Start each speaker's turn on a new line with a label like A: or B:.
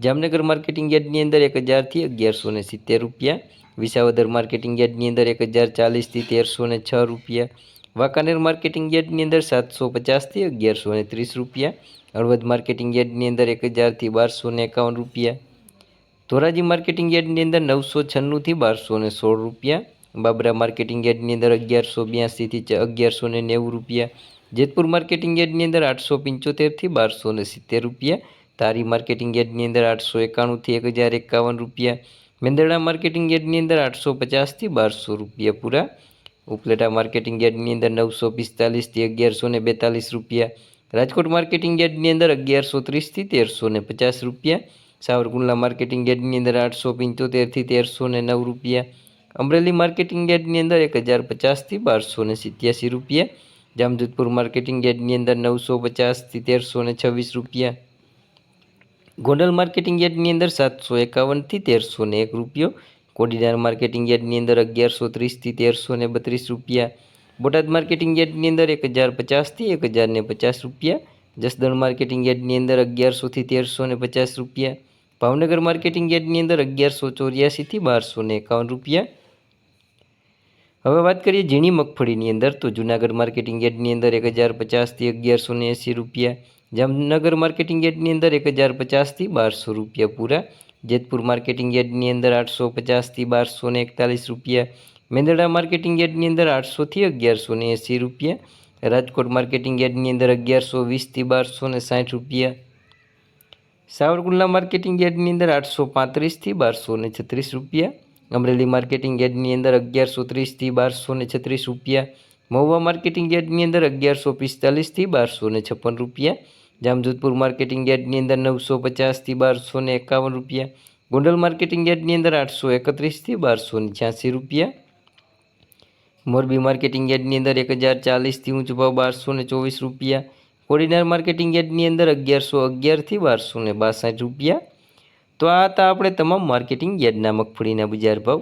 A: Jamnagar marketing યાર્ડની અંદર એક હજારથી અગિયારસો ને સિત્તેર રૂપિયા વિસાવદર માર્કેટિંગ યાર્ડની અંદર એક હજાર ચાલીસથી તેરસો ને છ રૂપિયા વાંકાનેર માર્કેટિંગ યાર્ડની અંદર સાતસો પચાસથી અગિયારસો ને ત્રીસ રૂપિયા હળવદ માર્કેટિંગ યાર્ડની અંદર એક હજારથી બારસો ને એકાવન રૂપિયા ધોરાજી માર્કેટિંગ યાર્ડની અંદર નવસો છન્નુંથી બારસો ને સોળ રૂપિયા બાબરા માર્કેટિંગ યાર્ડની અંદર અગિયારસો બ્યાસીથી અગિયારસો ને નેવું રૂપિયા જેતપુર માર્કેટિંગ યાર્ડની અંદર આઠસો પંચોતેરથી બારસો ને સિત્તેર રૂપિયા તારી માર્કેટિંગ યાર્ડની અંદર આઠસો એકાણુંથી એક હજાર એકાવન રૂપિયા મેંદરડા માર્કેટિંગ યાર્ડની અંદર આઠસો પચાસથી બારસો રૂપિયા પૂરા ઉપલેટા માર્કેટિંગ યાર્ડની અંદર નવસો પિસ્તાલીસથી અગિયારસો ને બેતાલીસ રૂપિયા રાજકોટ માર્કેટિંગ યાર્ડની અંદર અગિયારસો ત્રીસથી તેરસો ને પચાસ રૂપિયા સાવરકુંડલા માર્કેટિંગ યાર્ડની અંદર આઠસો પંચોતેરથી તેરસો ને નવ રૂપિયા અમરેલી માર્કેટિંગ યાર્ડની અંદર એક હજાર પચાસથી બારસો ને સિત્યાસી રૂપિયા જામજોધપુર માર્કેટિંગ યાર્ડની અંદર નવસો પચાસથી તેરસો ને છવ્વીસ રૂપિયા ગોંડલ માર્કેટિંગ યાર્ડની અંદર સાતસો એકાવનથી તેરસો ને એક રૂપિયો, કોડીનાર માર્કેટિંગ યાર્ડની અંદર અગિયારસો ત્રીસથી તેરસો ને બત્રીસ રૂપિયા, બોટાદ માર્કેટિંગ યાર્ડની અંદર એક હજાર પચાસથી એક હજાર ને પચાસ રૂપિયા, જસદણ માર્કેટિંગ યાર્ડની અંદર અગિયારસોથી તેરસો ને પચાસ રૂપિયા, ભાવનગર માર્કેટિંગ યાર્ડની અંદર અગિયારસો ચોર્યાસીથી બારસો ને એકાવન રૂપિયા. હવે વાત કરીએ ઝીણી મગફળીની અંદર, તો જુનાગઢ માર્કેટિંગ યાર્ડની અંદર એક હજાર પચાસથી અગિયારસો ને એંસી રૂપિયા જામનગર માર્કેટિંગ યાર્ડની અંદર એક હજાર પચાસથી બારસો રૂપિયા પૂરા જેતપુર માર્કેટિંગ યાર્ડની અંદર આઠસો પચાસથી બારસો ને એકતાલીસ રૂપિયા મેંદરડા માર્કેટિંગ યાર્ડની અંદર આઠસોથી અગિયારસો ને એંસી રૂપિયા રાજકોટ માર્કેટિંગ યાર્ડની અંદર અગિયારસો વીસથી બારસો ને સાઠ રૂપિયા સાવરકુંડલા માર્કેટિંગ યાર્ડની અંદર આઠસો પાંત્રીસથી બારસો ને છત્રીસ રૂપિયા અમરેલી માર્કેટિંગ યાર્ડની અંદર અગિયારસો ત્રીસથી બારસો ને છત્રીસ રૂપિયા મહુવા માર્કેટિંગ યાર્ડની અંદર અગિયારસો પિસ્તાલીસથી બારસો ને છપ્પન રૂપિયા. જામજોધપુર માર્કેટિંગ યાર્ડની અંદર નવસો પચાસથી બારસો ને એકાવન રૂપિયા. ગોંડલ માર્કેટિંગ યાર્ડની અંદર આઠસો એકત્રીસથી બારસો ને છ્યાસી રૂપિયા. મોરબી માર્કેટિંગ યાર્ડની અંદર એક હજાર ચાલીસથી ઊંચો ભાવ બારસો ને ચોવીસ રૂપિયા. કોડીનાર માર્કેટિંગ યાર્ડની અંદર અગિયારસો અગિયારથી બારસો ને બાસઠ રૂપિયા. તો આ હતા આપણે તમામ માર્કેટિંગ યાર્ડના મગફળીના બજાર ભાવ.